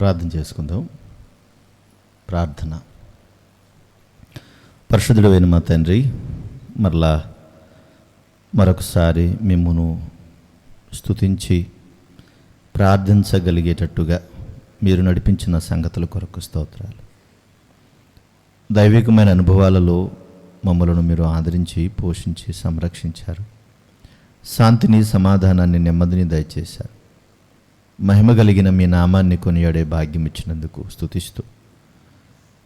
ప్రార్థన చేసుకుందాం. ప్రార్థన. పరిశుద్ధుడైన మా తండ్రి మరలా మరొకసారి మిమ్మును స్తుతించి ప్రార్థించగలిగేటట్టుగా మీరు నడిపించిన సంగతుల కొరకు స్తోత్రాలు. దైవికమైన అనుభవాలలో మమ్మలను మీరు ఆదరించి పోషించి సంరక్షించారు. శాంతిని సమాధానాన్ని నెమ్మదిని దయచేశారు. మహిమ కలిగిన మీ నామాన్ని కొనియాడే భాగ్యం ఇచ్చినందుకు స్థుతిస్తూ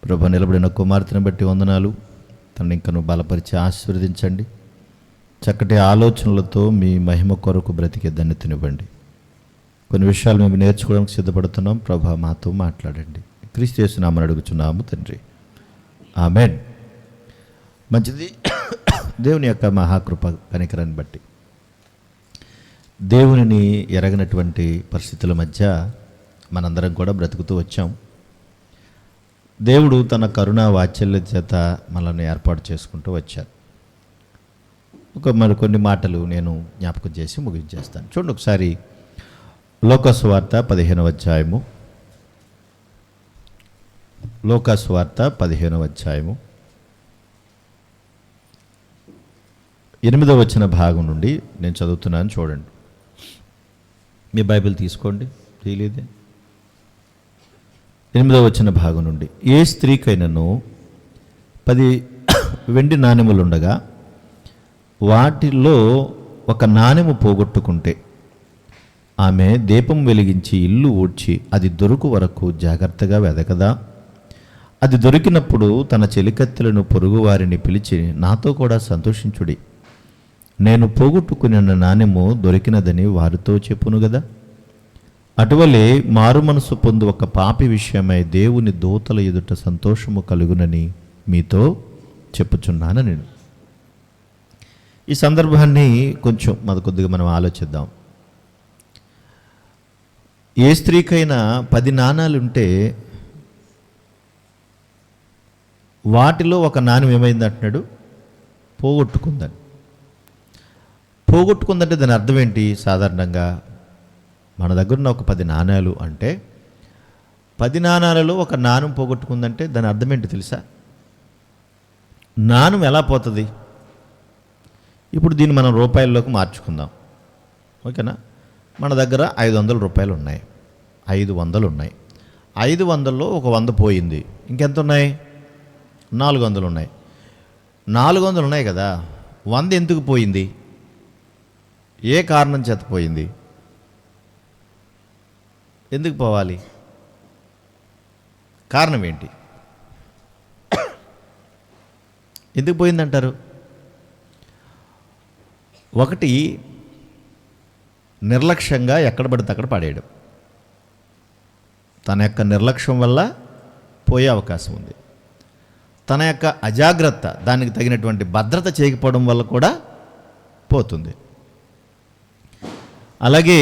ప్రభు నిలబడిన కుమార్తెను బట్టి వందనాలు. తను ఇంకను బలపరిచి ఆశీర్వదించండి. చక్కటి ఆలోచనలతో మీ మహిమ కొరకు బ్రతికే ధన్యతనివ్వండి కొన్ని విషయాలు మేము నేర్చుకోవడానికి సిద్ధపడుతున్నాం. ప్రభా మాతో మాట్లాడండి. క్రీస్తు చేస్తున్నామని అడుగుచున్నాము తండ్రి. ఆమెన్. మంచిది. దేవుని యొక్క మహాకృప కనికరాన్ని బట్టి. దేవునిని ఎరగనటువంటి పరిస్థితుల మధ్య మనందరం కూడా బ్రతుకుతూ వచ్చాం. దేవుడు తన కరుణా వాత్సల్య చేత మనల్ని ఏర్పాటు చేసుకుంటూ వచ్చారు. ఒక మరి కొన్ని మాటలు నేను జ్ఞాపకం చేసి ముగించేస్తాను. చూడండి ఒకసారి లోకస్వార్త పదిహేనవ అధ్యాయము. లోకస్వార్త పదిహేనవ అధ్యాయము. ఎనిమిదవ వచ్చిన భాగం నుండి నేను చదువుతున్నాను చూడండి. మీ బైబిల్ తీసుకోండి. తెలియదే ఎనిమిదవ వచ్చిన భాగం నుండి. ఏ స్త్రీకైనాను పది వెండి నాణెములుండగా వాటిలో ఒక నాణెము పోగొట్టుకుంటే ఆమె దీపం వెలిగించి ఇల్లు ఊడ్చి అది దొరుకు వరకు జాగ్రత్తగా వెదకదా? అది దొరికినప్పుడు తన చెలికత్తెలను పొరుగువారిని పిలిచి నాతో కూడా సంతోషించుడి. నేను పోగొట్టుకుని నాణెము దొరికినదని వారితో చెప్పును కదా అటువలే మారు మనసు పొందు ఒక పాపి విషయమై దేవుని దూతల ఎదుట సంతోషము కలుగునని మీతో చెప్పుచున్నాను నేను. ఈ సందర్భాన్ని కొంచెం మన కొద్దిగా మనం ఆలోచిద్దాం. ఏ స్త్రీకైనా పది నాణాలుంటే వాటిలో ఒక నాణ్యం ఏమైంది అంటున్నాడు పోగొట్టుకుందని. పోగొట్టుకుందంటే దాని అర్థం ఏంటి? సాధారణంగా మన దగ్గర ఉన్న ఒక పది నాణాలు అంటే పది నాణాలలో ఒక నాణం పోగొట్టుకుందంటే దాని అర్థం ఏంటి తెలుసా? నాణం ఎలా పోతుంది? ఇప్పుడు దీన్ని మనం రూపాయల్లోకి మార్చుకుందాం. ఓకేనా? మన దగ్గర ఐదు వందల రూపాయలు ఉన్నాయి ఐదు వందలు ఉన్నాయి ఐదు వందల్లో ఒక వంద పోయింది. ఇంకెంత ఉన్నాయి నాలుగు వందలు ఉన్నాయి నాలుగు వందలు ఉన్నాయి కదా. వంద ఎందుకు పోయింది? ఏ కారణం చేత పోయింది? ఎందుకు పోవాలి? కారణం ఏంటి? ఎందుకు పోయిందంటారు? ఒకటి నిర్లక్ష్యంగా ఎక్కడ పడితే అక్కడ పడేయడం. తన యొక్క నిర్లక్ష్యం వల్ల పోయే అవకాశం ఉంది. తన యొక్క అజాగ్రత్త దానికి తగినటువంటి భద్రత చేయకపోవడం వల్ల కూడా పోతుంది. అలాగే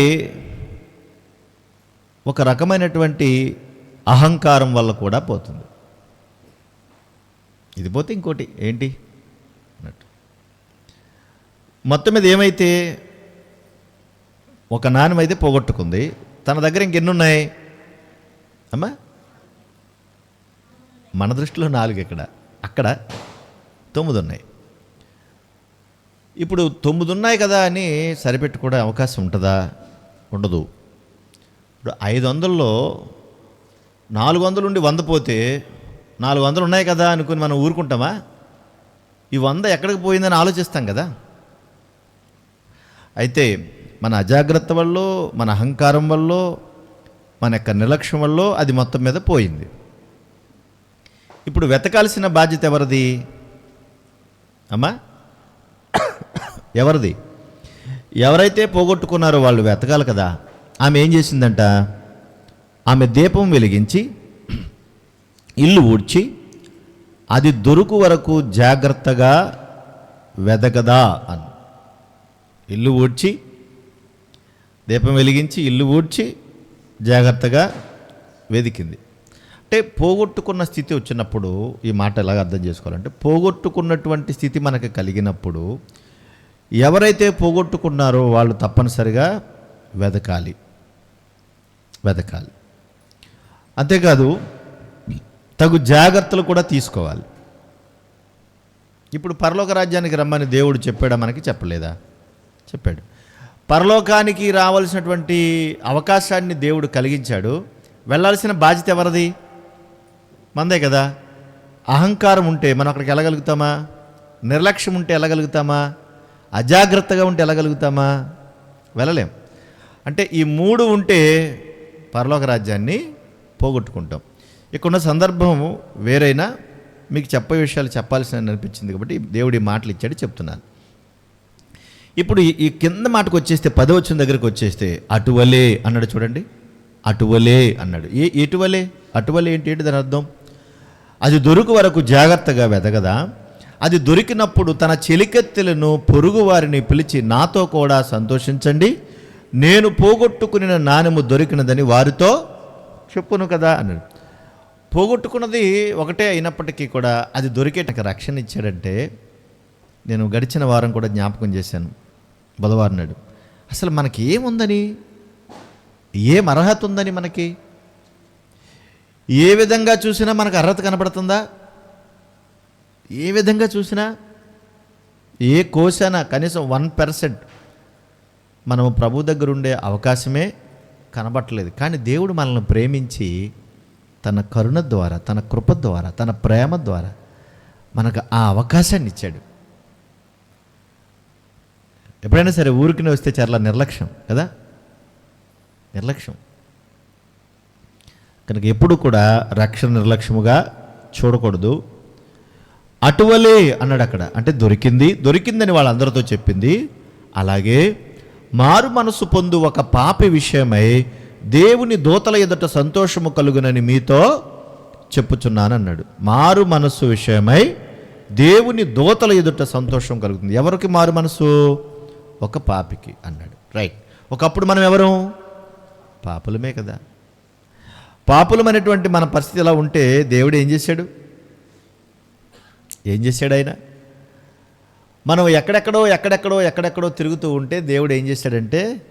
ఒక రకమైనటువంటి అహంకారం వల్ల కూడా పోతుంది. ఇది పోతే ఇంకోటి ఏంటి? అన్నట్టు. మొత్తం మీద ఏమైతే ఒక నాణ్యం అయితే పోగొట్టుకుంది తన దగ్గర ఇంకెన్ని ఉన్నాయి? అమ్మా మన దృష్టిలో నాలుగు ఇక్కడ అక్కడ తొమ్మిది ఉన్నాయి. ఇప్పుడు తొమ్మిది ఉన్నాయి కదా అని సరిపెట్టుకోవడం అవకాశం ఉంటుందా? ఉండదు. ఇప్పుడు ఐదు వందల్లో నాలుగు వందలు ఉండి వంద పోతే నాలుగు వందలు ఉన్నాయి కదా అనుకుని మనం ఊరుకుంటామా? ఈ వంద ఎక్కడికి పోయిందని ఆలోచిస్తాం కదా. అయితే మన అజాగ్రత్త వల్ల మన అహంకారం వల్ల మన యొక్క నిర్లక్ష్యం వల్ల అది మొత్తం మీద పోయింది. ఇప్పుడు వెతకాల్సిన బాధ్యత ఎవరిది? అమ్మా? ఎవరిది? ఎవరైతే పోగొట్టుకున్నారో వాళ్ళు వెతకాలి కదా. ఆమె ఏం చేసిందంట? ఆమె దీపం వెలిగించి ఇల్లు ఊడ్చి అది దొరుకు వరకు జాగ్రత్తగా వెదగదా అని. ఇల్లు ఊడ్చి దీపం వెలిగించి ఇల్లు ఊడ్చి జాగ్రత్తగా వెదికింది. అంటే పోగొట్టుకున్న స్థితి వచ్చినప్పుడు ఈ మాట ఎలాగ అర్థం చేసుకోవాలంటే పోగొట్టుకున్నటువంటి స్థితి మనకు కలిగినప్పుడు ఎవరైతే పోగొట్టుకున్నారో వాళ్ళు తప్పనిసరిగా వెదకాలి. వెదకాలి. అంతేకాదు తగు జాగ్రత్తలు కూడా తీసుకోవాలి. ఇప్పుడు పరలోక రాజ్యానికి రమ్మని దేవుడు చెప్పాడా మనకి చెప్పలేదా? చెప్పాడు. పరలోకానికి రావాల్సినటువంటి అవకాశాన్ని దేవుడు కలిగించాడు. వెళ్ళాల్సిన బాధ్యత ఎవరిది? మందే కదా. అహంకారం ఉంటే మనం అక్కడికి వెళ్ళగలుగుతామా? నిర్లక్ష్యం ఉంటే వెళ్ళగలుగుతామా? అజాగ్రత్తగా ఉంటే వెళ్ళగలుగుతామా వెళ్ళలేం. అంటే ఈ మూడు ఉంటే పరలోక రాజ్యాన్ని పోగొట్టుకుంటాం. ఇక్కడున్న సందర్భం వేరైనా మీకు చెప్పే విషయాలు చెప్పాల్సిన అనిపించింది కాబట్టి దేవుడి మాటలు ఇచ్చాడు చెప్తున్నాను. ఇప్పుడు ఈ- ఈ కింద మాటకు వచ్చేస్తే పదవచ్చిన దగ్గరకు వచ్చేస్తే అటువలే అన్నాడు చూడండి. అటువలే అన్నాడు. ఏ ఎటువలే అటువలే ఏంటి? ఏంటి దాని అర్థం? అది దొరుకు వరకు జాగ్రత్తగా వెదగదా? అది దొరికినప్పుడు తన చెలికెత్తెలను పొరుగు వారిని పిలిచి నాతో కూడా సంతోషించండి. నేను పోగొట్టుకుని నాణెము దొరికినదని వారితో చెప్పును కదా అన్నాడు. పోగొట్టుకున్నది ఒకటే అయినప్పటికీ కూడా అది దొరికేటకు రక్షణ ఇచ్చాడంటే నేను గడిచిన వారం కూడా జ్ఞాపకం చేశాను. బుధవారం నాడు. అసలు మనకి ఏముందని ఏం అర్హత ఉందని మనకి? ఏ విధంగా చూసినా మనకు అర్హత కనపడుతుందా ఏ విధంగా చూసినా ఏ కోశాన కనీసం వన్ పర్సెంట్ మనము ప్రభు దగ్గర ఉండే అవకాశమే కనబట్టలేదు. కానీ దేవుడు మనల్ని ప్రేమించి తన కరుణ ద్వారా తన కృప ద్వారా తన ప్రేమ ద్వారా మనకు ఆ అవకాశాన్ని ఇచ్చాడు. ఎప్పుడైనా సరే ఊరికి వస్తే చాలా నిర్లక్ష్యం కదా? నిర్లక్ష్యం. కనుక ఎప్పుడు కూడా రక్షణ నిర్లక్ష్యముగా చూడకూడదు. అటువలే అన్నాడు అక్కడ. అంటే దొరికింది దొరికిందని వాళ్ళందరితో చెప్పింది. అలాగే మారు మనసు పొందు ఒక పాపి విషయమై దేవుని దూతల ఎదుట సంతోషము కలుగునని మీతో చెప్పుచున్నాను అన్నాడు మారు మనస్సు విషయమై దేవుని దూతల ఎదుట సంతోషం కలుగుతుంది. ఎవరికి మారు మనసు? ఒక పాపికి అన్నాడు. రైట్. ఒకప్పుడు మనం ఎవరు? పాపులమే కదా. పాపులమైనటువంటి మన పరిస్థితి ఎలా ఉంటే దేవుడు ఏం చేశాడు? ఏం చేశాడు ఆయన? మనం ఎక్కడెక్కడో ఎక్కడెక్కడో ఎక్కడెక్కడో తిరుగుతూ ఉంటే దేవుడు ఏం చేశాడంటే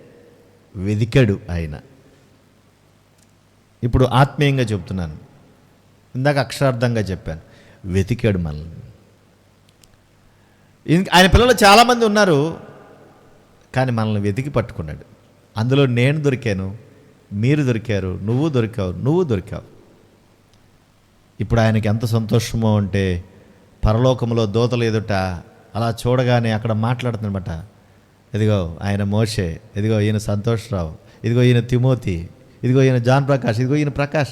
వెదికాడు ఆయన. ఇప్పుడు ఆత్మీయంగా చెప్తున్నాను ఇందాక అక్షరార్థంగా చెప్పాను. వెతికాడు మనల్ని. ఆయన పిల్లలు చాలామంది ఉన్నారు కానీ మనల్ని వెతికి పట్టుకున్నాడు. అందులో నేను దొరికాను మీరు దొరికారు నువ్వు దొరికావు నువ్వు దొరికావు. ఇప్పుడు ఆయనకి ఎంత సంతోషమో అంటే పరలోకంలో దోతలు ఎదుట అలా చూడగానే అక్కడ మాట్లాడుతున్నమాట ఇదిగో ఆయన మోషే ఇదిగో ఈయన సంతోష్రావు ఇదిగో ఈయన తిమోతి ఇదిగో ఈయన జాన్ ప్రకాష్ ఇదిగో ఈయన ప్రకాష్.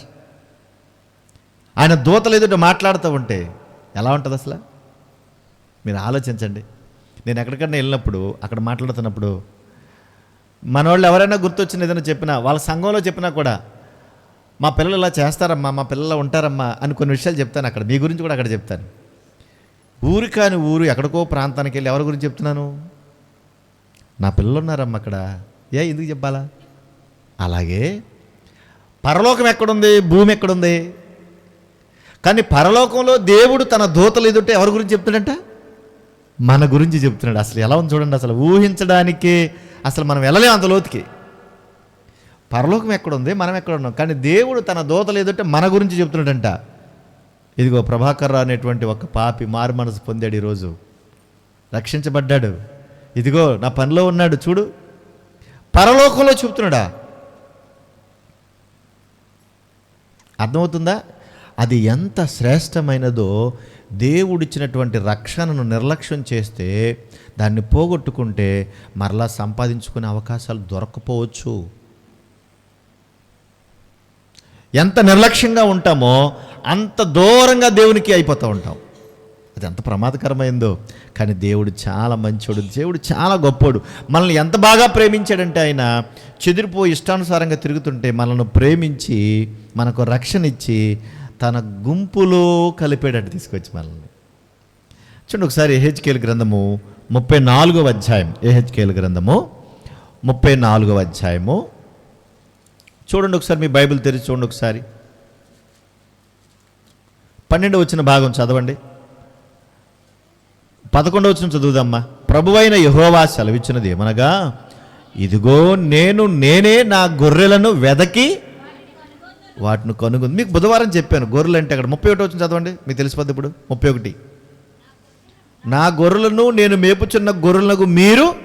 ఆయన దూతలు ఎదుట మాట్లాడుతూ ఉంటే ఎలా ఉంటుంది అసలు? మీరు ఆలోచించండి. నేను ఎక్కడికన్నా వెళ్ళినప్పుడు అక్కడ మాట్లాడుతున్నప్పుడు మన వాళ్ళు ఎవరైనా గుర్తొచ్చిన ఏదైనా చెప్పినా వాళ్ళ సంఘంలో చెప్పినా కూడా మా పిల్లలు ఇలా చేస్తారమ్మా మా పిల్లలు ఉంటారమ్మా అని కొన్ని విషయాలు చెప్తాను అక్కడ. మీ గురించి కూడా అక్కడ చెప్తాను. ఊరు కాని ఊరు ఎక్కడికో ప్రాంతానికి వెళ్ళి ఎవరి గురించి చెప్తున్నాను? నా పిల్లలు ఉన్నారమ్మా అక్కడ. ఏ ఎందుకు చెప్పాలా? అలాగే పరలోకం ఎక్కడుంది? భూమి ఎక్కడుంది? కానీ పరలోకంలో దేవుడు తన దూతలు ఎదుట ఎవరి గురించి చెప్తాడంట మన గురించి చెప్తున్నాడు. అసలు ఎలా ఉంది చూడండి అసలు ఊహించడానికి అసలు మనం వెళ్ళలేము అంత లోతుకి. పరలోకం ఎక్కడుంది? మనం ఎక్కడ ఉన్నాం? కానీ దేవుడు తన దూతలు ఎదుట మన గురించి చెప్తున్నాడంట. ఇదిగో ప్రభాకర్ రావు అనేటువంటి ఒక పాపి మారు మనసు పొందాడు ఈరోజు. రక్షించబడ్డాడు. ఇదిగో నా పనిలో ఉన్నాడు చూడు. పరలోకంలో చెప్తున్నాడా? అర్థమవుతుందా? అది ఎంత శ్రేష్టమైనదో దేవుడిచ్చినటువంటి రక్షణను నిర్లక్ష్యం చేస్తే దాన్ని పోగొట్టుకుంటే మరలా సంపాదించుకునే అవకాశాలు దొరకపోవచ్చు. ఎంత నిర్లక్ష్యంగా ఉంటామో అంత దూరంగా దేవునికి అయిపోతూ ఉంటాం. అది ఎంత ప్రమాదకరమైందో. కానీ దేవుడు చాలా మంచోడు దేవుడు చాలా గొప్పోడు. మనల్ని ఎంత బాగా ప్రేమించాడంటే ఆయన చెదిరిపోయి ఇష్టానుసారంగా తిరుగుతుంటే మనల్ని ప్రేమించి మనకు రక్షణ ఇచ్చి తన గుంపులో కలిపేటట్టు తీసుకొచ్చి మనల్ని. చూడండి ఒకసారి ఏహెచ్కేల్ గ్రంథము ముప్పై నాలుగవ అధ్యాయం. ఏహెచ్కేల్ గ్రంథము ముప్పై నాలుగవ అధ్యాయము. చూడండి ఒకసారి మీ బైబిల్ తెరిచి చూడండి ఒకసారి. పన్నెండు వచ్చిన భాగం చదవండి. పదకొండవ వచ్చిన చదువుదమ్మా ప్రభువైన యహోవా సెలవిచ్చినది ఏమనగా ఇదిగో నేను నేనే నా గొర్రెలను వెదకి వాటిని కనుగొంది మీకు బుధవారం చెప్పాను గొర్రెలు అంటే అక్కడ ముప్పై ఒకటి వచ్చిన చదవండి మీకు తెలిసిపోద్ది ఇప్పుడు? ముప్పై ఒకటి. నా గొర్రెలను నేను మేపుచున్న గొర్రెలకు మీరు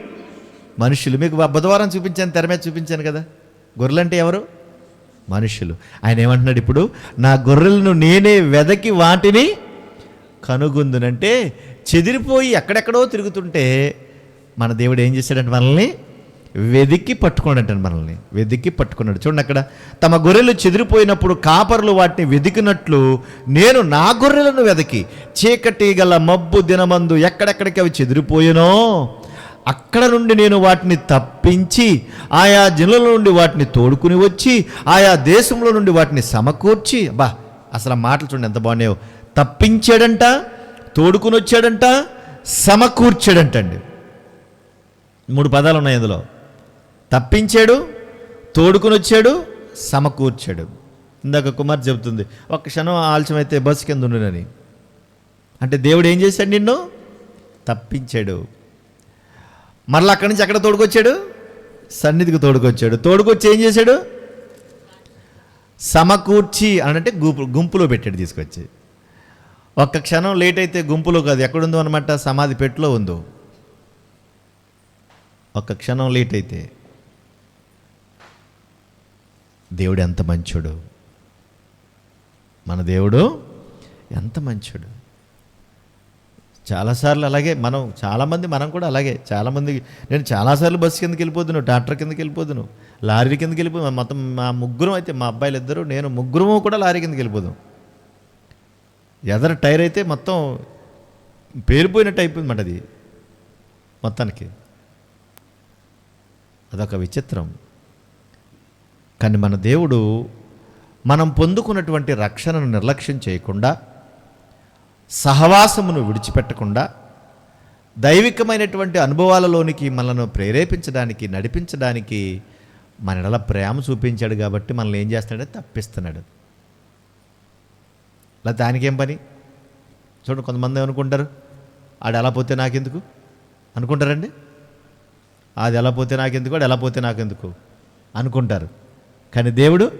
మనుషులు. మీకు బుధవారం చూపించాను తెర మీద చూపించాను కదా. గొర్రెలు అంటే ఎవరు? మనుషులు. ఆయన ఏమంటున్నాడు ఇప్పుడు? నా గొర్రెలను నేనే వెదకి వాటిని కనుగొందునంటే చెదిరిపోయి ఎక్కడెక్కడో తిరుగుతుంటే మన దేవుడు ఏం చేశాడంటే మనల్ని వెదికి పట్టుకున్నాడంట మనల్ని. వెదికి పట్టుకున్నాడు. చూడండి అక్కడ. తమ గొర్రెలు చెదిరిపోయినప్పుడు కాపర్లు వాటిని వెదికినట్లు నేను నా గొర్రెలను వెదకి. చీకటి గల మబ్బు దినమందు ఎక్కడెక్కడికి అవి చెదిరిపోయినో అక్కడ నుండి నేను వాటిని తప్పించి ఆయా జనుల నుండి వాటిని తోడుకుని వచ్చి ఆయా దేశంలో నుండి వాటిని సమకూర్చి బా అసలు ఆ మాటలు చూడండి ఎంత బాగున్నాయో. తప్పించాడంట తోడుకుని వచ్చాడంట సమకూర్చాడంట అండి మూడు పదాలు ఉన్నాయి అందులో తప్పించాడు తోడుకుని వచ్చాడు సమకూర్చాడు. ఇందాక కుమార్ చెబుతుంది ఒక క్షణం ఆలస్యమైతే బస్సు కింద ఉండునని. అంటే దేవుడు ఏం చేశాడు నిన్ను? తప్పించాడు. మరలా అక్కడి నుంచి ఎక్కడ తోడుకొచ్చాడు? సన్నిధికి తోడుకొచ్చాడు. తోడుకొచ్చి ఏం చేశాడు? సమకూర్చి అని అంటే గుంపు గుంపులో పెట్టాడు తీసుకొచ్చి. ఒక్క క్షణం లేట్ అయితే గుంపులో కాదు. ఎక్కడుందో అనమాట సమాధి పెట్టులో ఉందో. ఒక్క క్షణం లేట్ అయితే దేవుడు ఎంత మంచోడు? మన దేవుడు ఎంత మంచోడు? చాలాసార్లు అలాగే మనం చాలామంది మనం కూడా అలాగే. చాలామంది నేను చాలాసార్లు బస్సు కిందకి వెళ్ళిపోదును ట్రాక్టర్ కిందకి వెళ్ళిపోదును లారీ కిందకి వెళ్ళిపోదు. మొత్తం మా ముగ్గురం అయితే మా అబ్బాయిలు ఇద్దరు నేను ముగ్గురము కూడా లారీ కిందకి వెళ్ళిపోదాం. ఎదర టైర్ అయితే మొత్తం పేరిపోయినట్టు అయిపోయిందన్నమాట అది మొత్తానికి. అదొక విచిత్రం. కానీ మన దేవుడు మనం పొందుకున్నటువంటి రక్షణను నిర్లక్ష్యం చేయకుండా సహవాసమును విడిచిపెట్టకుండా దైవికమైనటువంటి అనుభవాలలోనికి మనను ప్రేరేపించడానికి నడిపించడానికి మన ప్రేమ చూపించాడు కాబట్టి మనల్ని ఏం చేస్తాడంటే తప్పిస్తున్నాడు. ఇలా దానికేం పని? చూడండి కొంతమంది అనుకుంటారు ఆడు ఎలా పోతే నాకెందుకు? అనుకుంటారండి? అది ఎలా పోతే నాకెందుకు? వాడు ఎలా పోతే నాకెందుకు? అనుకుంటారు. కానీ దేవుడు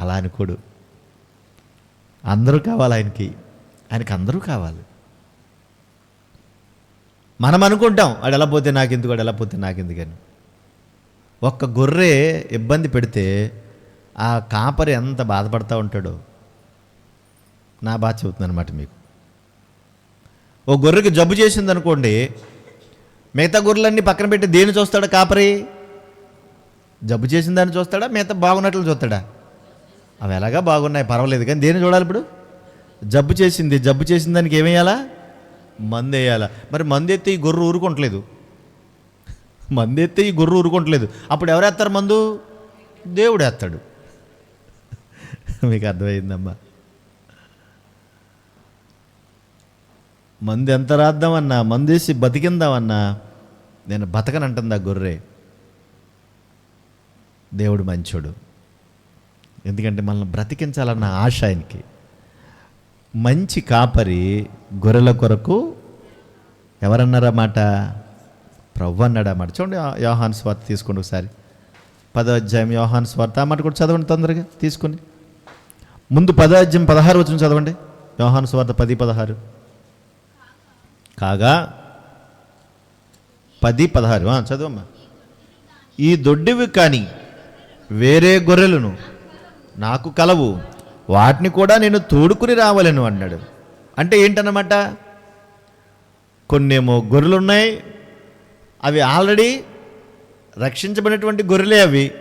అలా అనుకోడు. అందరూ కావాలి ఆయనకి. ఆయనకి అందరూ కావాలి. మనం అనుకుంటాం వాడు ఎలా పోతే నాకెందుకు వాడు ఎలా పోతే నాకెందుకు అని. ఒక్క గొర్రె ఇబ్బంది పెడితే ఆ కాపరి ఎంత బాధపడతా ఉంటాడో నా బాధ చెబుతుంది అనమాట మీకు. ఓ గొర్రెకి జబ్బు చేసింది అనుకోండి మిగతా గొర్రెలన్నీ పక్కన పెట్టి దేని చూస్తాడా కాపరి? జబ్బు చేసిన దాన్ని చూస్తాడా మిగతా బాగున్నట్లు చూస్తాడా? అవి ఎలాగా బాగున్నాయి పర్వాలేదు కానీ దేని చూడాలి ఇప్పుడు? జబ్బు చేసింది జబ్బు చేసిన దానికి ఏమేయాలా? మందు వేయాలా మరి మందు ఎత్తే ఈ గొర్రె ఊరుకుంటలేదు. మందు ఎత్తే ఈ గొర్రె ఊరుకుంటలేదు. అప్పుడు ఎవరు మందు? దేవుడు వేస్తాడు మీకు అర్థమైందమ్మా. మందు ఎంత రాద్దామన్నా మందేసి బతికిందామన్నా నేను బతకనంటుంది ఆ గొర్రె. దేవుడు మంచోడు. ఎందుకంటే మనల్ని బ్రతికించాలన్న ఆశ ఆయనకి. మంచి కాపరి గొర్రెల కొరకు ఎవరన్నారన్నమాట మాట? ప్రభు అన్నాడు చూడండి యోహాన్ స్వార్త తీసుకోండి ఒకసారి. పదో అధ్యాయం యోహాన్ స్వార్త అన్నమాట కూడా చదవండి తొందరగా తీసుకోండి ముందు పదో అధ్యాయం పదహారు వచ్చిన చదవండి. యోహాన్ స్వార్త పది పదహారు. కాగా పది పదహారు. చదవమ్మా. ఈ దొడ్డివి కానీ వేరే గొర్రెలను నాకు కలవు. వాటిని కూడా నేను తోడుకుని రావాలను అన్నాడు. అంటే ఏంటన్నమాట? కొన్నేమో గొర్రెలు ఉన్నాయి అవి ఆల్రెడీ రక్షించబడినటువంటి గొర్రెలే అవి.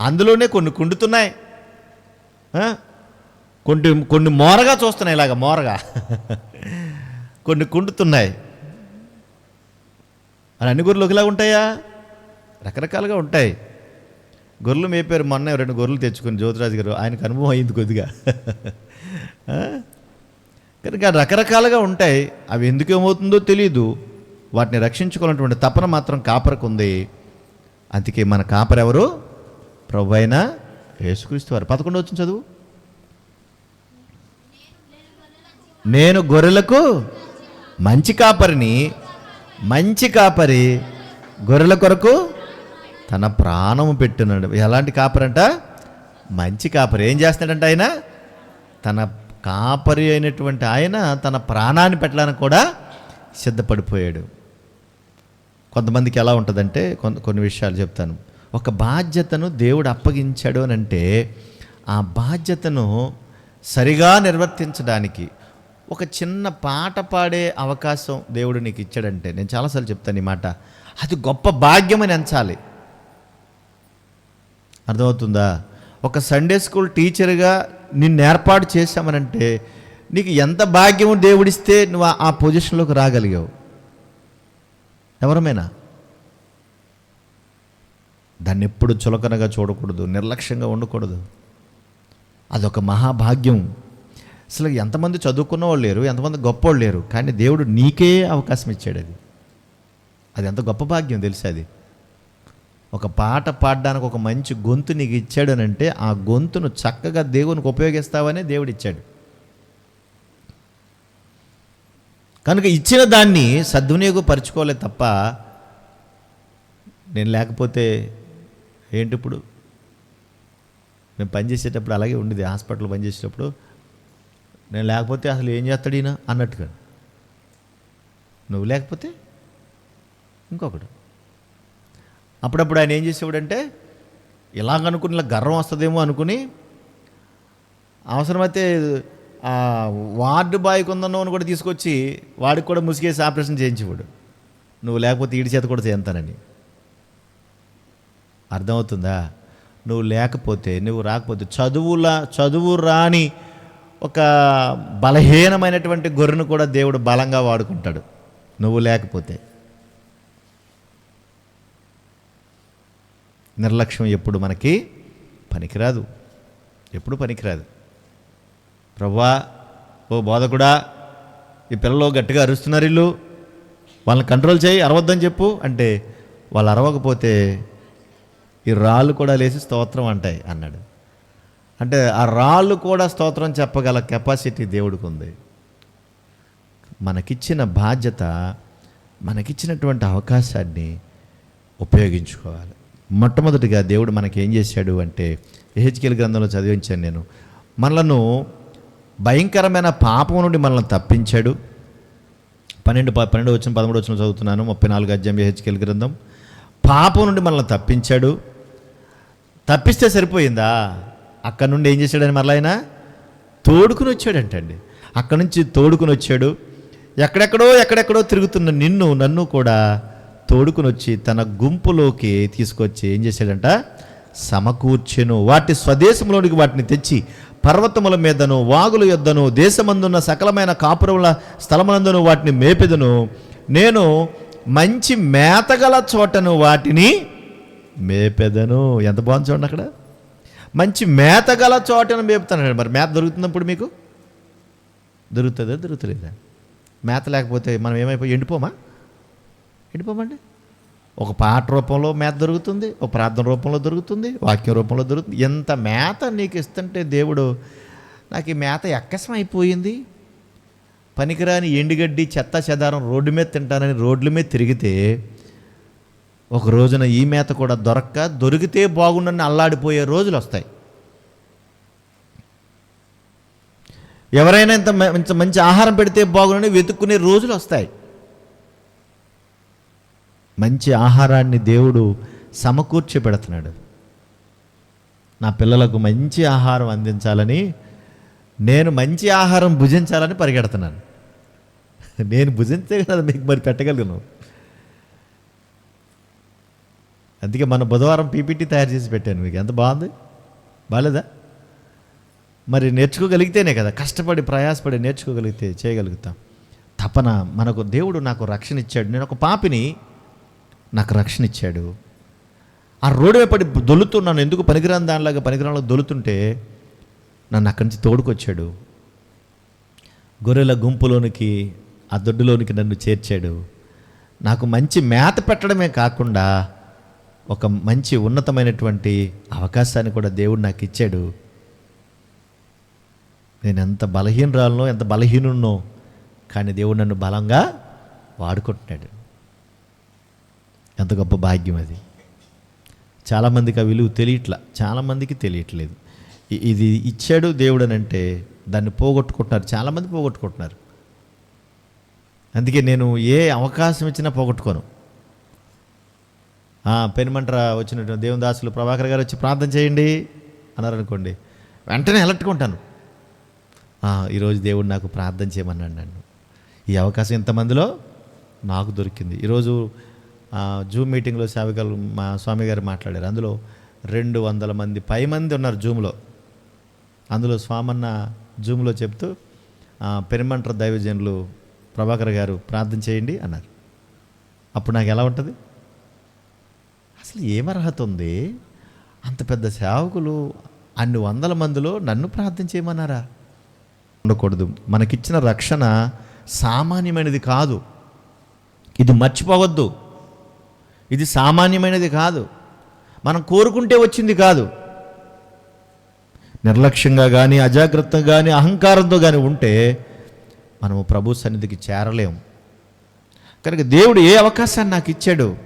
అందులోనే కొన్ని కుండుతున్నాయి. కొన్ని కొన్ని మోరగా చూస్తున్నాయి ఇలాగ మోరగా. కొన్ని కుండుతున్నాయి. అని అన్ని గొర్రెలు ఒకలా ఉంటాయా? రకరకాలుగా ఉంటాయి. గొర్రెలు మేపారు మొన్న రెండు గొర్రెలు తెచ్చుకుని జ్యోతిరాజు గారు. ఆయనకు అనుభవం అయింది కొద్దిగా. కనుక రకరకాలుగా ఉంటాయి. అవి ఎందుకు ఏమవుతుందో తెలియదు వాటిని రక్షించుకోవాలన్నటువంటి తపన మాత్రం కాపరకు ఉంది అందుకే మన కాపరెవరు ప్రభు అయిన యేసుక్రీస్తు వారు. పదకొండు వచ్చిన చదువు. నేను గొర్రెలకు మంచి కాపరిని మంచి కాపరి గొర్రెల కొరకు తన ప్రాణము పెట్టినాడు. ఎలాంటి కాపరంట? మంచి కాపరి. ఏం చేస్తున్నాడంట ఆయన? తన కాపరి అయినటువంటి ఆయన తన ప్రాణాన్ని పెట్టడానికి కూడా సిద్ధపడిపోయాడు. కొంతమందికి ఎలా ఉంటుందంటే కొంత కొన్ని విషయాలు చెప్తాను. ఒక బాధ్యతను దేవుడు అప్పగించాడు అని అంటే ఆ బాధ్యతను సరిగా నిర్వర్తించడానికి ఒక చిన్న పాట పాడే అవకాశం దేవుడు నీకు ఇచ్చాడంటే నేను చాలాసార్లు చెప్తాను ఈ మాట. అది గొప్ప భాగ్యం అని ఎంచాలి. అర్థమవుతుందా? ఒక సండే స్కూల్ టీచర్గా నిన్ను ఏర్పాటు చేశామనంటే నీకు ఎంత భాగ్యము దేవుడిస్తే నువ్వు ఆ- పొజిషన్లోకి రాగలిగావు? ఎవరమైనా? దాన్ని ఎప్పుడు చులకనగా చూడకూడదు నిర్లక్ష్యంగా ఉండకూడదు. అదొక మహాభాగ్యం. అసలు ఎంతమంది చదువుకున్న వాళ్ళు లేరు ఎంతమంది గొప్పవాళ్ళు లేరు కానీ దేవుడు నీకే అవకాశం ఇచ్చాడు అది. అది ఎంత గొప్ప భాగ్యం తెలిసి అది? ఒక పాట పాడడానికి ఒక మంచి గొంతు నీకు ఇచ్చాడు అని అంటే ఆ గొంతును చక్కగా దేవునికి ఉపయోగిస్తావనే దేవుడు ఇచ్చాడు కనుక ఇచ్చిన దాన్ని సద్వినియోగపరచుకోలే తప్ప నేను లేకపోతే ఏంటి ఇప్పుడు? మేము పనిచేసేటప్పుడు అలాగే ఉండేది హాస్పిటల్ పనిచేసేటప్పుడు నేను లేకపోతే అసలు ఏం చేస్తాడు ఈయన? అన్నట్టుగా. నువ్వు లేకపోతే ఇంకొకడు. అప్పుడప్పుడు ఆయన ఏం చేసేవాడంటే ఇలాగనుకుని ఇలా గర్వం వస్తుందేమో అనుకుని అవసరమైతే ఆ వార్డు బాయ్ కొందన్నోని కూడా తీసుకొచ్చి వాడికి కూడా ముసిగేసి ఆపరేషన్ చేయించేవాడు. నువ్వు లేకపోతే ఈడి చేత కూడా చేయంతానని. అర్థమవుతుందా? నువ్వు లేకపోతే నువ్వు రాకపోతే చదువులా చదువు రాని ఒక బలహీనమైనటువంటి గొర్రెను కూడా దేవుడు బలంగా వాడుకుంటాడు. నువ్వు లేకపోతే. నిర్లక్ష్యం ఎప్పుడు మనకి పనికిరాదు. ఎప్పుడు పనికిరాదు. ప్రవ్వా ఓ బోధకుడా ఈ పిల్లలు గట్టిగా అరుస్తున్నారు ఇల్లు. వాళ్ళని కంట్రోల్ చేయి అరవద్దని చెప్పు అంటే వాళ్ళు అరవకపోతే ఈ రాళ్ళు కూడా లేచి స్తోత్రం అంటాయి అన్నాడు. అంటే ఆ రాళ్ళు కూడా స్తోత్రం చెప్పగల కెపాసిటీ దేవుడికి ఉంది మనకిచ్చిన బాధ్యత మనకిచ్చినటువంటి అవకాశాన్ని ఉపయోగించుకోవాలి. మొట్టమొదటిగా దేవుడు మనకి ఏం చేశాడు అంటే ఎహెచ్కేల్ గ్రంథంలో చదివించాను నేను. మనలను భయంకరమైన పాపం నుండి మనల్ని తప్పించాడు. పన్నెండు పన్నెండు వచ్చిన పదమూడు వచ్చిన చదువుతున్నాను. ముప్పై నాలుగు అధ్యాయం ఎహెచ్కేల్ గ్రంథం. పాపం నుండి మనల్ని తప్పించాడు. తప్పిస్తే సరిపోయిందా? అక్కడ నుండి ఏం చేశాడని మరలా ఆయన? తోడుకుని వచ్చాడంటండి. అక్కడ నుంచి తోడుకుని వచ్చాడు. ఎక్కడెక్కడో ఎక్కడెక్కడో తిరుగుతున్న నిన్ను నన్ను కూడా తోడుకుని వచ్చి తన గుంపులోకి తీసుకొచ్చి ఏం చేశాడంట? సమకూర్చెను. వాటి స్వదేశంలోనికి వాటిని తెచ్చి పర్వతముల మీదను వాగుల యొద్దను దేశమందున్న సకలమైన కాపురముల స్థలములందును వాటిని మేపెదను. నేను మంచి మేతగల చోటను వాటిని మేపెదను. ఎంత బాగుంది చూడండి అక్కడ. మంచి మేతగల చోటను మేపుతాను మరి మేత దొరుకుతున్నప్పుడు మీకు? దొరుకుతుందా? దొరుకుతలేదా? మేత లేకపోతే మనం ఏమైపోయి ఎండిపోమా? వెళ్ళిపోమండి ఒక పాట రూపంలో మేత దొరుకుతుంది ఒక ప్రార్థన రూపంలో దొరుకుతుంది వాక్య రూపంలో దొరుకుతుంది. ఎంత మేత నీకు ఇస్తుంటే దేవుడు నాకు ఈ మేత ఎక్కసం అయిపోయింది పనికిరాని ఎండుగడ్డి చెత్త చెదారం రోడ్డు మీద తింటానని రోడ్ల మీద తిరిగితే ఒక రోజున ఈ మేత కూడా దొరక్క దొరికితే బాగుండని అల్లాడిపోయే రోజులు వస్తాయి. ఎవరైనా ఇంత మ- ఇంత మంచి ఆహారం పెడితే బాగుండని వెతుక్కునే రోజులు వస్తాయి. మంచి ఆహారాన్ని దేవుడు సమకూర్చి పెడుతున్నాడు నా పిల్లలకు మంచి ఆహారం అందించాలని నేను మంచి ఆహారం భుజించాలని పరిగెడుతున్నాను. నేను భుజించే కదా మీకు మరి పెట్టగలను. అందుకే మన బుధవారం పీపీటీ తయారు చేసి పెట్టాను మీకు. ఎంత బాగుంది? బాగాలేదా మరి నేర్చుకోగలిగితేనే కదా కష్టపడి ప్రయాసపడి నేర్చుకోగలిగితే చేయగలుగుతాం. తపన మనకు దేవుడు నాకు రక్షణ ఇచ్చాడు. నేను ఒక పాపిని నాకు రక్షణ ఇచ్చాడు. ఆ రోడ్డు మీద పడి దొలుతున్నాను ఎందుకు పనికిరాని దానిలాగా పనికిరాలో దొలుతుంటే నన్ను అక్కడి నుంచి తోడుకొచ్చాడు. గొర్రెల గుంపులోనికి ఆ దొడ్డులోనికి నన్ను చేర్చాడు. నాకు మంచి మేత పెట్టడమే కాకుండా ఒక మంచి ఉన్నతమైనటువంటి అవకాశాన్ని కూడా దేవుడు నాకు ఇచ్చాడు. నేను ఎంత బలహీనరాలనో ఎంత బలహీనున్నో కానీ దేవుడు నన్ను బలంగా వాడుకుంటున్నాడు. ఎంత గొప్ప భాగ్యం అది. చాలామందికి ఆ విలువ తెలియట్లా చాలామందికి తెలియట్లేదు. ఇది ఇచ్చాడు దేవుడు అని అంటే దాన్ని పోగొట్టుకుంటున్నారు చాలామంది పోగొట్టుకుంటున్నారు. అందుకే నేను ఏ అవకాశం ఇచ్చినా పోగొట్టుకోను. ఆ, పెనుమంట్ర వచ్చినటువంటి దేవుని దాసులు ప్రభాకర్ గారు వచ్చి ప్రార్థన చేయండి అన్నారు అనుకోండి వెంటనే అలట్టుకుంటాను ఈరోజు దేవుడు నాకు ప్రార్థన చేయమన్నాడు నన్ను. ఈ అవకాశం ఇంతమందిలో నాకు దొరికింది. ఈరోజు జూమ్ మీటింగ్లో సేవకులు మా స్వామి గారు మాట్లాడారు. అందులో రెండు వందల మంది పై మంది ఉన్నారు జూమ్లో. అందులో స్వామన్న జూమ్లో చెప్తూ ఆ, దైవజనులు ప్రభాకర్ గారు ప్రార్థన చేయండి అన్నారు. అప్పుడు నాకు ఎలా ఉంటుంది? అసలు ఏం అర్హత ఉంది? అంత పెద్ద సేవకులు అన్ని వందల మందిలో నన్ను ప్రార్థన చేయమన్నారా? ఉండకూడదు. మనకిచ్చిన రక్షణ సామాన్యమైనది కాదు. ఇది మర్చిపోవద్దు. ఇది సామాన్యమైనది కాదు. మనం కోరుకుంటే వచ్చింది కాదు. నిర్లక్ష్యంగా కానీ అజాగ్రత్తగా కానీ అహంకారంతో కానీ ఉంటే మనము ప్రభు సన్నిధికి చేరలేము. కనుక దేవుడు ఏ అవకాశాన్ని నాకు ఇచ్చాడు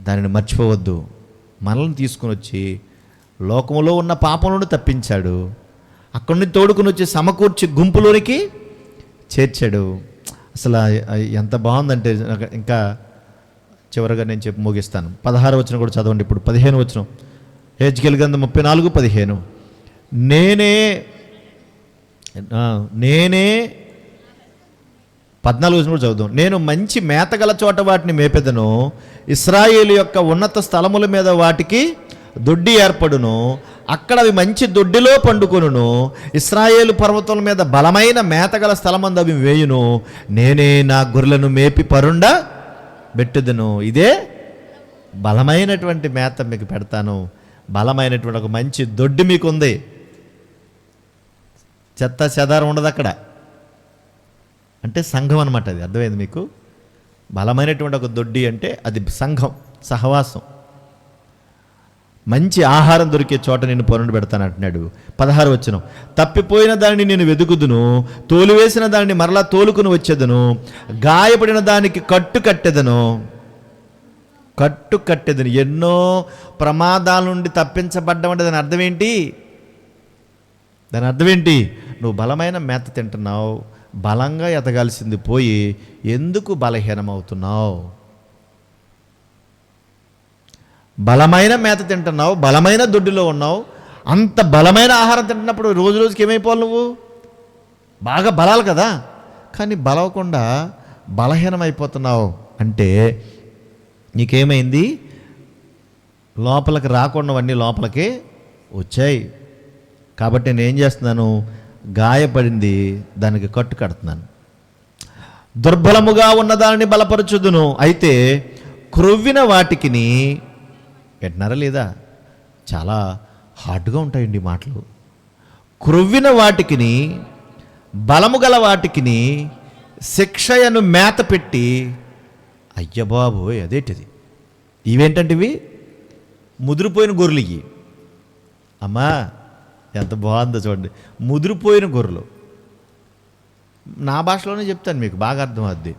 దానిని మర్చిపోవద్దు. మనల్ని తీసుకుని వచ్చి లోకంలో ఉన్న పాపములను తప్పించాడు. అక్కడి నుండి తోడుకుని వచ్చి సమకూర్చి గుంపులోనికి చేర్చాడు. అసలు ఎంత బాగుందంటే ఇంకా చివరిగా నేను చెప్పి ముగిస్తాను. పదహారు వచ్చిన కూడా చదవండి ఇప్పుడు. పదిహేను వచ్చిన హెచ్కెల్ గంధ ముప్పై నాలుగు పదిహేను. నేనే నేనే పద్నాలుగు వచ్చిన కూడా చదువుదాం. నేను మంచి మేతగల చోట వాటిని మేపెదను. ఇస్రాయేల్ యొక్క ఉన్నత స్థలముల మీద వాటికి దొడ్డి ఏర్పడును. అక్కడ అవి మంచి దొడ్డిలో పండుకొనును. ఇస్రాయేలు పర్వతం మీద బలమైన మేతగల స్థలమందు అవి వేయును. నేనే నా గొర్రెలను మేపి పరుండ పెట్టుదను ఇదే బలమైనటువంటి మేత మీకు పెడతాను. బలమైనటువంటి ఒక మంచి దొడ్డి మీకు ఉంది చెత్త చెదారం ఉండదు అక్కడ. అంటే సంఘం అనమాట అది. అర్థమైంది మీకు? బలమైనటువంటి ఒక దొడ్డి అంటే అది సంఘం సహవాసం. మంచి ఆహారం దొరికే చోట నేను పనులు పెడతాను అంటున్నాడు. పదహారు వచ్చిన తప్పిపోయిన దానిని నేను వెతుకుదును తోలివేసిన దానిని మరలా తోలుకుని వచ్చేదను గాయపడిన దానికి కట్టు కట్టెదను. కట్టు కట్టెదను. ఎన్నో ప్రమాదాల నుండి తప్పించబడ్డం అంటే దాని అర్థం ఏంటి? దాని అర్థం ఏంటి? నువ్వు బలమైన మేత తింటున్నావు బలంగా ఎదగాల్సింది పోయి ఎందుకు బలహీనమవుతున్నావు? బలమైన మేత తింటున్నావు బలమైన దొడ్డులో ఉన్నావు అంత బలమైన ఆహారం తింటున్నప్పుడు రోజు రోజుకి ఏమైపోవాలి నువ్వు? బాగా బలాలు కదా. కానీ బలవకుండా బలహీనమైపోతున్నావు అంటే నీకేమైంది? లోపలికి రాకుండావన్నీ లోపలికి వచ్చాయి. కాబట్టి నేను ఏం చేస్తున్నాను? గాయపడింది దానికి కట్టు కడుతున్నాను. దుర్బలముగా ఉన్న దానిని బలపరచుదును. అయితే క్రొవ్విన వాటికిని వింటున్నారా లేదా? చాలా హార్డ్గా ఉంటాయండి మాటలు. క్రొవ్విన వాటికిని బలము గల వాటికిని శిక్షయను మేత పెట్టి అయ్యబాబోయ్ అదేంటిది? ఇవేంటంటే ఇవి ముదిరిపోయిన గొర్రెలు ఇవి అమ్మా ఎంత బాగుందో చూడండి. ముదిరిపోయిన గొర్రెలు. నా భాషలోనే చెప్తాను మీకు బాగా అర్థం అవుద్ది.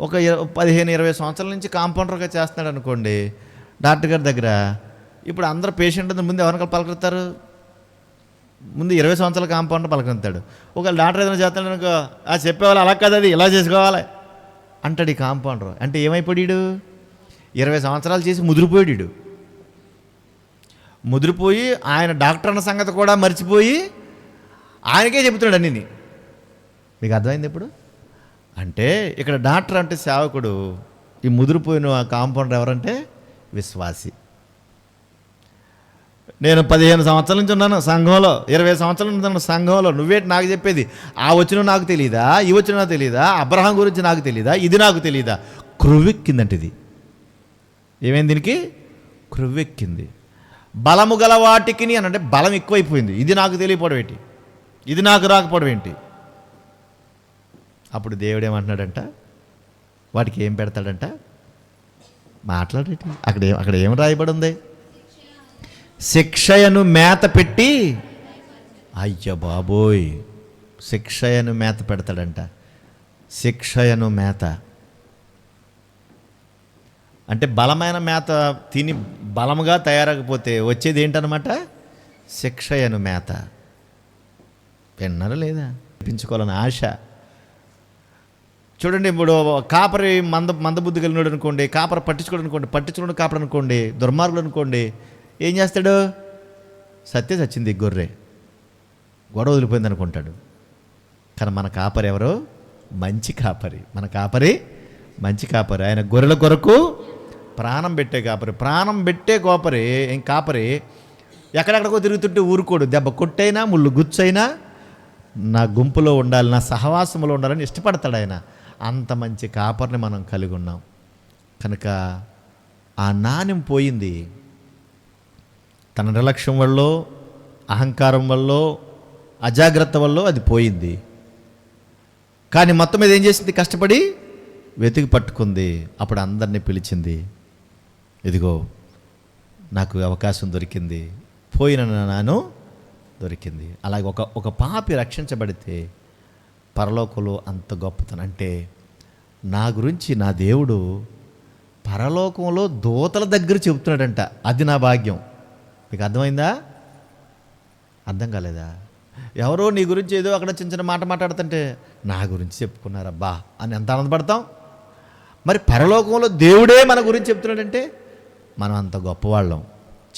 ఒక పదిహేను ఇరవై సంవత్సరాల నుంచి కాంపౌండర్గా చేస్తున్నాడు అనుకోండి డాక్టర్ గారి దగ్గర. ఇప్పుడు అందరు పేషెంట్ ముందు ఎవరిని పలకరిస్తారు? ముందు ఇరవై సంవత్సరాల కాంపౌండర్ పలకరిస్తాడు. ఒకవేళ డాక్టర్ ఏదైనా చేస్తాడు అనుకో ఆ చెప్పేవాళ్ళు అలా కదా అది ఇలా చేసుకోవాలి. అంటాడు ఈ కాంపౌండర్ అంటే ఏమైపోయాడు? ఇరవై సంవత్సరాలు చేసి ముదిరిపోయాడు ముదిరిపోయి ఆయన డాక్టర్ అన్న సంగతి కూడా మర్చిపోయి ఆయనకే చెబుతున్నాడు అన్నీ మీకు అర్థమైంది ఇప్పుడు? అంటే ఇక్కడ డాక్టర్ అంటే సేవకుడు. ఈ ముదిరిపోయిన కాంపౌండర్ ఎవరంటే విశ్వాసి. నేను పదిహేను సంవత్సరాల నుంచి ఉన్నాను సంఘంలో ఇరవై సంవత్సరాల నుంచి ఉన్నాను సంఘంలో. నువ్వేంటి నాకు చెప్పేది ఆ వచ్చిన నాకు తెలియదా ఈ వచ్చిన నాకు తెలియదా అబ్రహం గురించి నాకు తెలియదా ఇది నాకు తెలియదా క్రొవ్వెక్కిందంట ఇది ఏమైంది దీనికి? క్రువెక్కింది బలము గల వాటికి అని అంటే బలం ఎక్కువైపోయింది. ఇది నాకు తెలియపోవడం ఏంటి? ఇది నాకు రాకపోవడం ఏంటి? అప్పుడు దేవుడు ఏమంటున్నాడంట? వాటికి ఏం పెడతాడంట? మాట్లాడేటి? అక్కడ ఏం అక్కడ ఏం రాయబడి ఉంది శిక్షయను మేత పెట్టి అయ్య బాబోయ్! శిక్షయను మేత పెడతాడంట. శిక్షయను మేత. అంటే బలమైన మేత తిని బలముగా తయారకపోతే వచ్చేది ఏంటనమాట శిక్షయను మేత. విన్నారా లేదా? పెంచుకోవాలని ఆశ. చూడండి ఇప్పుడు కాపరి మంద మందబుద్ధి కలిగినాడు అనుకోండి కాపర పట్టించుకోడు అనుకోండి పట్టించుకోడు కాపర్ అనుకోండి దుర్మార్గుడు అనుకోండి ఏం చేస్తాడు? సత్య చచ్చింది గొర్రె. గొడవ వదిలిపోయింది అనుకుంటాడు. కానీ మన కాపరి ఎవరు? మంచి కాపరి. మన కాపరి మంచి కాపరి. ఆయన గొర్రెల కొరకు ప్రాణం పెట్టే కాపరి. ప్రాణం పెట్టే కోపరి ఏం కాపరి? ఎక్కడెక్కడికో తిరుగుతుంటే ఊరుకోడు. దెబ్బ కొట్టైనా ముళ్ళు గుచ్చైనా నా గుంపులో ఉండాలి నా సహవాసంలో ఉండాలని ఇష్టపడతాడు ఆయన. అంత మంచి కాపరిని మనం కలిగి ఉన్నాం. కనుక ఆ నాణ్యం పోయింది. తన నిర్లక్ష్యం వల్ల అహంకారం వల్ల అజాగ్రత్త వల్ల అది పోయింది. కానీ మొత్తం మీద ఏం చేసింది? కష్టపడి వెతికి పట్టుకుంది. అప్పుడు అందరినీ పిలిచింది ఇదిగో నాకు అవకాశం దొరికింది. పోయిన నాను దొరికింది. అలాగే ఒక ఒక పాపి రక్షించబడితే పరలోకంలో అంత గొప్పతనం. అంటే నా గురించి నా దేవుడు పరలోకంలో దూతల దగ్గర చెబుతున్నాడంట. అది నా భాగ్యం. మీకు అర్థమైందా? అర్థం కాలేదా? ఎవరో నీ గురించి ఏదో అక్కడ చిన్న చిన్న మాట మాట్లాడుతుంటే నా గురించి చెప్పుకున్నారబ్బా అని ఎంత ఆనందపడతాం? మరి పరలోకంలో దేవుడే మన గురించి చెప్తున్నాడంటే మనం అంత గొప్పవాళ్ళం.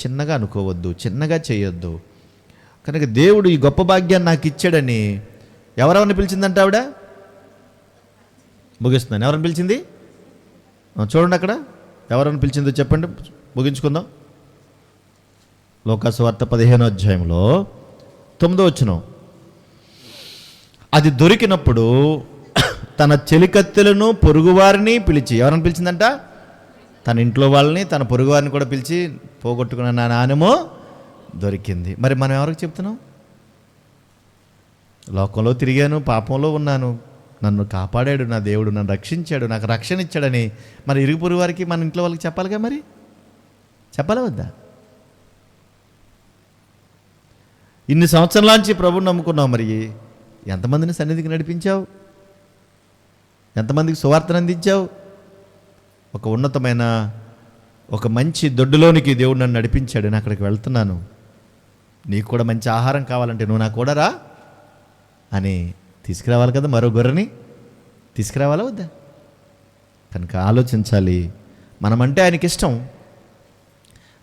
చిన్నగా అనుకోవద్దు చిన్నగా చేయొద్దు. కనుక దేవుడు ఈ గొప్ప భాగ్యాన్ని నాకు ఇచ్చాడని ఎవరెవరిని పిలిచిందంట ఆవిడ? ముగిస్తున్నాను. ఎవరిని పిలిచింది? చూడండి అక్కడ. ఎవరిని పిలిచిందో చెప్పండి. ముగించుకుందాం. లోకాసు వార్త పదిహేనో అధ్యాయంలో తొమ్మిదో వచ్చిన అది దొరికినప్పుడు తన చెలికత్తెలను పొరుగువారిని పిలిచి ఎవరిని పిలిచిందంట? తన ఇంట్లో వాళ్ళని తన పొరుగువారిని కూడా పిలిచి పోగొట్టుకున్న నా నాణ్యము దొరికింది. మరి మనం ఎవరికి చెప్తున్నాం? లోకంలో తిరిగాను పాపంలో ఉన్నాను. నన్ను కాపాడాడు నా దేవుడు నన్ను రక్షించాడు నాకు రక్షణ ఇచ్చాడని. మరి ఇరుగు పొరుగు వారికి మన ఇంట్లో వాళ్ళకి చెప్పాలిగా మరి? చెప్పాలా వద్దా? ఇన్ని సంవత్సరాల ప్రభుని నమ్ముకున్నావు మరి. ఎంతమందిని సన్నిధికి నడిపించావు? ఎంతమందికి సువార్తను అందించావు? ఒక ఉన్నతమైన ఒక మంచి దొడ్డులోనికి దేవుడు నన్ను నడిపించాడు నేను అక్కడికి వెళ్తున్నాను. నీకు కూడా మంచి ఆహారం కావాలంటే నువ్వు నా కూడా రా. అని తీసుకురావాలి కదా మరో గొర్రెని? తీసుకురావాలా వద్దా? కనుక ఆలోచించాలి. మనమంటే ఆయనకి ఇష్టం.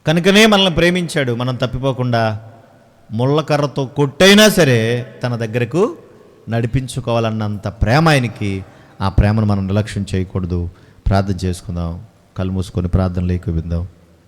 కనుకనే మనల్ని ప్రేమించాడు. మనం తప్పిపోకుండా ముళ్ళకర్రతో కొట్టైనా సరే తన దగ్గరకు నడిపించుకోవాలన్నంత ప్రేమ ఆయనకి. ఆ ప్రేమను మనం నిర్లక్ష్యం చేయకూడదు. ప్రార్థన చేసుకుందాం. కళ్ళు మూసుకొని ప్రార్థనలు ఎక్కువ విందాం.